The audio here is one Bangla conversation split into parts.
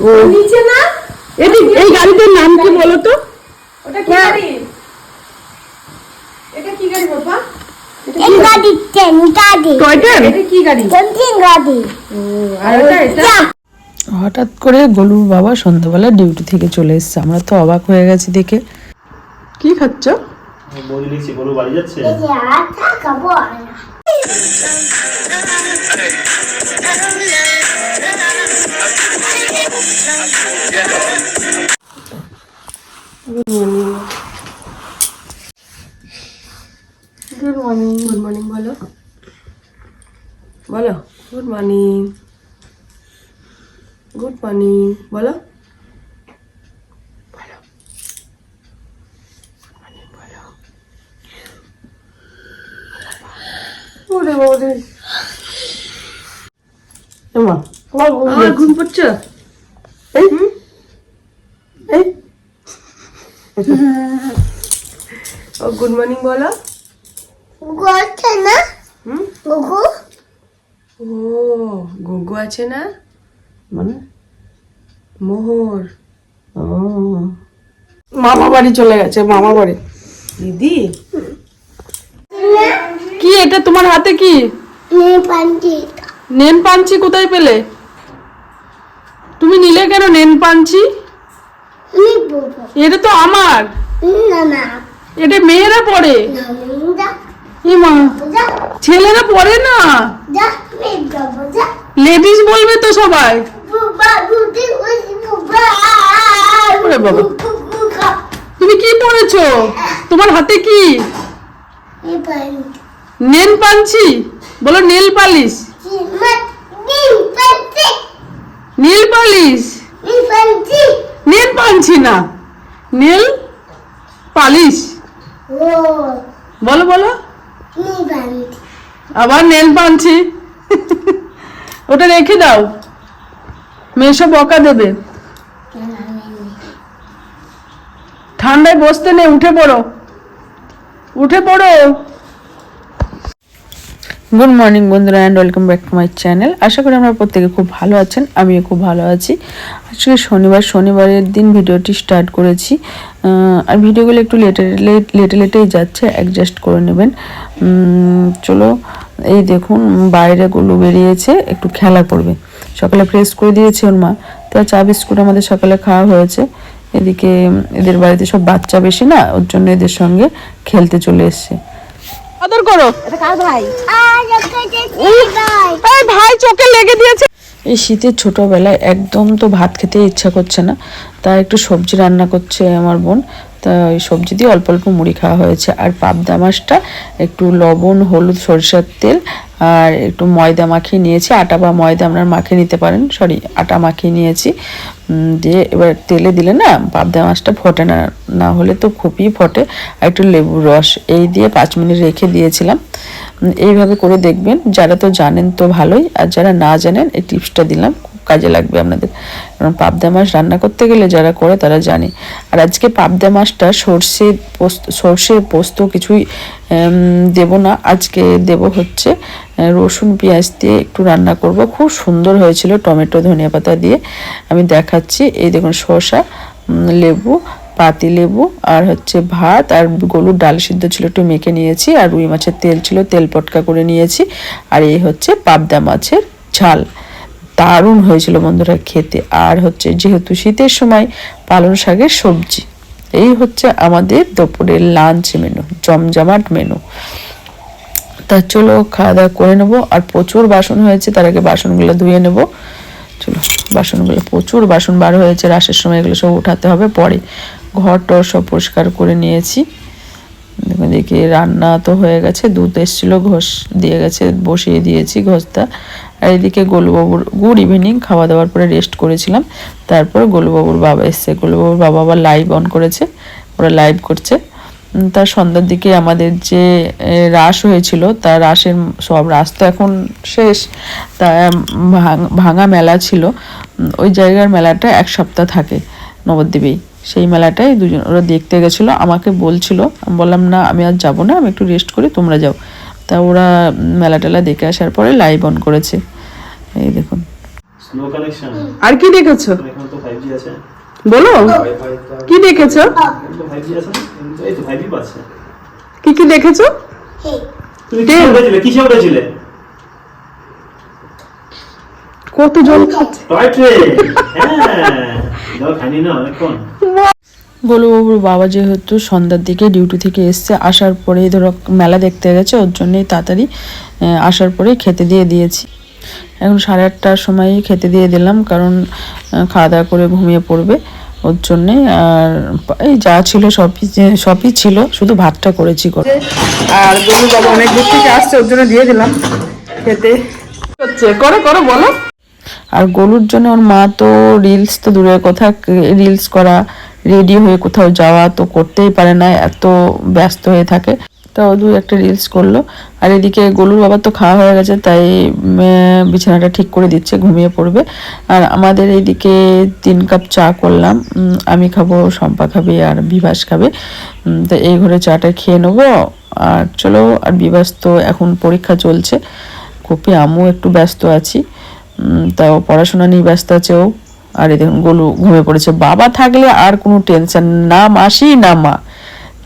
ও। নিচে না? এই গাড়িটার নাম কি বলো তো ওটা কি গাড়ি? এটা কি গাড়ি বাবা? এই গাড়ি? ট্রেন গাড়ি। Toy train? এটা কি গাড়ি? ট্রেন গাড়ি। আর এটা এটা? হঠাৎ করে গলুর বাবা সন্ধ্যাবেলা ডিউটি থেকে চলে এসেছে। আমরা তো অবাক হয়ে গেছি দেখে। কি খাচ্ছ? বাড়ি যাচ্ছে? এই যে আটা খাব আর গুড মর্নিং গুড মর্নিং বলো বলো গুড মর্নিং গুড মর্নিং বলো বলো morning বলো। ওরে বাবারে। ঘুম পড়ছে ও গুড মর্নিং বলো। গোছে না? গুগু? ও গুগু আছে না? মানে? মোহর। ও। মামা বাড়ি চলে গেছে মামা বাড়ি। দিদি? কি এটা তোমার হাতে কি? নেন পাঞ্চি কোথায় পেলে? তুমি নিলে কেন নেন পাঞ্চি? এটা তো আমার। এটা মেয়েরা যা। ছেলেরা পড়ে না? লেডিস বলবে তো সবাই। বুবা। তুমি কি পড়েছো? তোমার হাতে কি? নেন পাঞ্চি? বলো nail polish. Nail polish. Nail Panji. না। Nail polish. বলো বলো। আবার নেল পাঞ্চি। ওটা রেখে দাও। সব বকা দেবে। ঠান্ডায় বসতে নেই উঠে পড়ো। উঠে পড়ো। গুড মর্নিং বন্ধুরা and welcome back to my channel আশা করি আমরা প্রত্যেকে খুব ভালো আছেন, আমিও খুব ভালো আছি। আজকে শনিবার, শনিবারের দিন ভিডিওটি স্টার্ট করেছি। আর ভিডিওগুলো একটু লেটে লেটে লেটেই যাচ্ছে অ্যাডজাস্ট করে নেবেন। চলো, এই দেখুন বাইরে গুলো বেরিয়েছে, একটু খেলা করবে। সকালে ফ্রেশ করে দিয়েছে ওর মা। তো চা, বিস্কুট আমাদের সকালে খাওয়া হয়েছে। এদিকে, এদের বাড়িতে সব বাচ্চা বেশি না, ওর জন্য এদের সঙ্গে খেলতে চলে এসছে। আদর করো। বাই ভাই চোখে লেগে দিয়েছে। এই শীতের ছোটবেলায় একদম তো ভাত খেতে ইচ্ছা করছে না তাই একটু সবজি রান্না করছে আমার বোন। তা ওই সবজি দিয়ে অল্প অল্প মুড়ি খাওয়া হয়েছে। আর পাবদা মাছটা একটু লবণ, হলুদ, সরিষার তেল আর একটু ময়দা মাখিয়ে নিয়েছি। আটা বা ময়দা আপনার মাখিয়ে নিতে পারেন। সরি, আটা মাখিয়ে নিয়েছি। দিয়ে এবার তেলে দিলে না পাবদা মাছটা ফোটে না। না হলে তো খুবই ফোটে। আর একটু লেবুর রস এই দিয়ে পাঁচ মিনিট রেখে দিয়েছিলাম। এইভাবে করে দেখবেন। যারা তো জানেন তো ভালোই। আর যারা না জানেন, এই টিপসটা দিলাম। কাজে লাগবে আপনাদের। কারণ পাবদা মাছ রান্না করতে গেলে যারা করে তারা জানে। আর আজকে পাবদা মাছটা সর্ষে পোস্ত সর্ষে পোস্ত কিছুই দেব না। আজকে দেব হচ্ছে রসুন পেঁয়াজ দিয়ে একটু রান্না করব। খুব সুন্দর হয়েছিল টমেটো, ধনিয়া পাতা দিয়ে। আমি দেখাচ্ছি, এই দেখুন শসা লেবু, পাতি লেবু, আর হচ্ছে ভাত, আর গরুর ডাল সিদ্ধ ছিল, একটু মেখে নিয়েছি। আর রুই মাছের তেল ছিল, তেল পটকা করে নিয়েছি। আর এই হচ্ছে পাবদা মাছের ঝাল। দারুণ হয়েছিল বন্ধুরা খেতে। আর হচ্ছে যেহেতু শীতের সময় পালং শাকের সবজি, এই হচ্ছে আমাদের দুপুরের লাঞ্চ মেনু জমজমাট মেনু তা চলো খাওয়া দাওয়া করে নেব। আর প্রচুর বাসন হয়েছে, তার আগে বাসনগুলো ধুয়ে নেব। চলো, বাসনগুলো প্রচুর বাসন বার হয়েছে রাসের সময় এগুলো সব উঠাতে হবে। পরে ঘর টর সব পরিষ্কার করে নিয়েছি। দেখি রান্না তো হয়ে গেছে, দুধ এসেছিল, ঘষ দিয়ে গেছে, বসিয়ে দিয়েছি ঘষটা। আর এদিকে গোলুবাবুর গুড ইভিনিং, খাওয়া দাওয়ার পরে রেস্ট করেছিলাম। তারপর গোলুবাবুর বাবা এসছে। গোলুবাবুর বাবা আবার লাইভ অন করেছে, ওরা লাইভ করছে। তার সন্ধ্যার দিকে আমাদের যে রাস হয়েছিল, তার রাসের সব রাস তো এখন শেষ। তা ভাঙ- মেলা ছিল। ওই জায়গার মেলাটা এক সপ্তাহ থাকে নবদ্বীপেই। সেই মেলাটাই দুজন, ওরা দেখতে গেছিল, আমাকে বলছিল বললাম, না, আমি আর যাব না, আমি একটু রেস্ট করি, তোমরা যাও। তা ওরা মেলা টেলা দেখে আসার পরে লাইভ অন করেছে। এই দেখুন। আর কি দেখেছ? বলো। কি দেখেছ? কি কি দেখেছ? কত জল খাচ্ছে। গোলুবাবুর বাবা যেহেতু সন্ধ্যার দিকে ডিউটি থেকে এসছে আসার পরেই ধরো মেলা দেখতে গেছে ওর জন্যই তাড়াতাড়ি আসার পরেই খেতে দিয়ে দিয়েছি। এখন সাড়ে আটটার সময়ই খেতে দিয়ে দিলাম কারণ খাওয়া দাওয়া করে ঘুমিয়ে পড়বে। ওর জন্যে আর এই যা ছিল সবই সবই ছিল শুধু ভাতটা করেছি করে আর গরু বাবা অনেক দূর থেকে আসছে ওর জন্য দিয়ে দিলাম। খেতে। হচ্ছে করো করো বলো। আর গলুর জন্য ওর মা তো রিলস তো দূরের কথা রিলস করা রেডি হয়ে কোথাও যাওয়া তো করতেই পারে না, এত ব্যস্ত হয়ে থাকে। তো ও দু একটা রিলস করল। আর এদিকে গলুর বাবার তো খাওয়া হয়ে গেছে, তাই বিছানাটা ঠিক করে দিচ্ছে, ঘুমিয়ে পড়বে। আর আমাদের এইদিকে তিন কাপ চা করলাম। আমি খাব, শম্পা খাবে আর বিভাস খাবে। তো এই ঘরে চাটা খেয়ে নেব। আর চলো, আর বিভাস তো এখন পরীক্ষা চলছে। কপি আমও একটু ব্যস্ত আছি। তাও পড়াশোনা নিয়ে ব্যস্ত আছে ও। আর এই দেখুন গোলু ঘুমিয়ে পড়েছে। বাবা থাকলে আর কোনো টেনশন না মাসি না মা।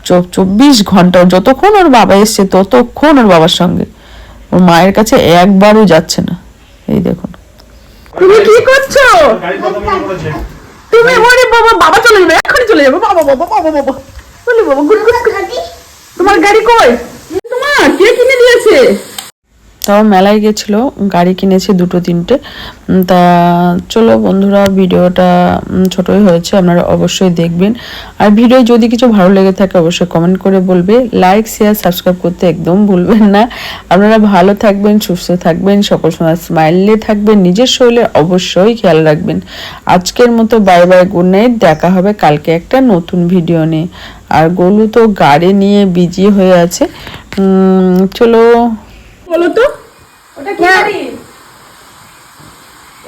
চব- চব্বিশ ঘণ্টা যতক্ষণ ওর বাবা এসছে ততক্ষণ ওর বাবার সঙ্গে। ওর মায়ের কাছে একবারও যাচ্ছে না। এই দেখুন। তুমি কি করছ? মনে তুমি ওরে বাবা বাবা চলে যাবে এখনই চলে যাবে। বাবা বাবা বাবা বাবা। বলে বাবা গুড গুড তোমার গাড়ি কই? তোমার কে কিনে দিয়েছে? তাও মেলায় গেছিল, গাড়ি কিনেছি দুটো, তিনটে। তা চলো বন্ধুরা, ভিডিওটা ছোটই হয়েছে, আপনারা অবশ্যই দেখবেন। আর ভিডিও যদি কিছু ভালো লেগে থাকে, অবশ্যই কমেন্ট করে বলবে। লাইক শেয়ার সাবস্ক্রাইব করতে একদম ভুলবেন না। আপনারা ভালো থাকবেন, সুস্থ থাকবেন, সকল সময় স্মাইলে থাকবেন, নিজের শরীরে অবশ্যই খেয়াল রাখবেন। আজকের মতো বাই বাই গুড নাইট দেখা হবে কালকে একটা নতুন ভিডিও নিয়ে। আর গোলু তো গাড়ি নিয়ে বিজি হয়ে আছে। চলো বলো তো? ওটা কি গাড়ি?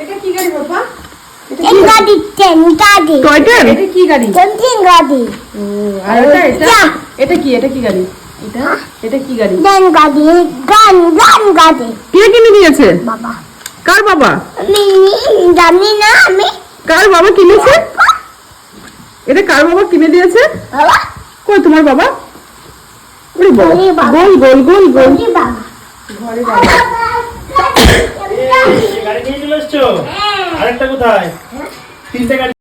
এটা কি গাড়ি বাবা? কার বাবা? আমি কার বাবা কিনেছে? এটা কার বাবা কিনে দিয়েছে? তোমার বাবা? গোল গোল গোল বাবা। গাড়ি নিয়ে চলে এসছো? আরেকটা কোথায়? তিনটে গাড়ি।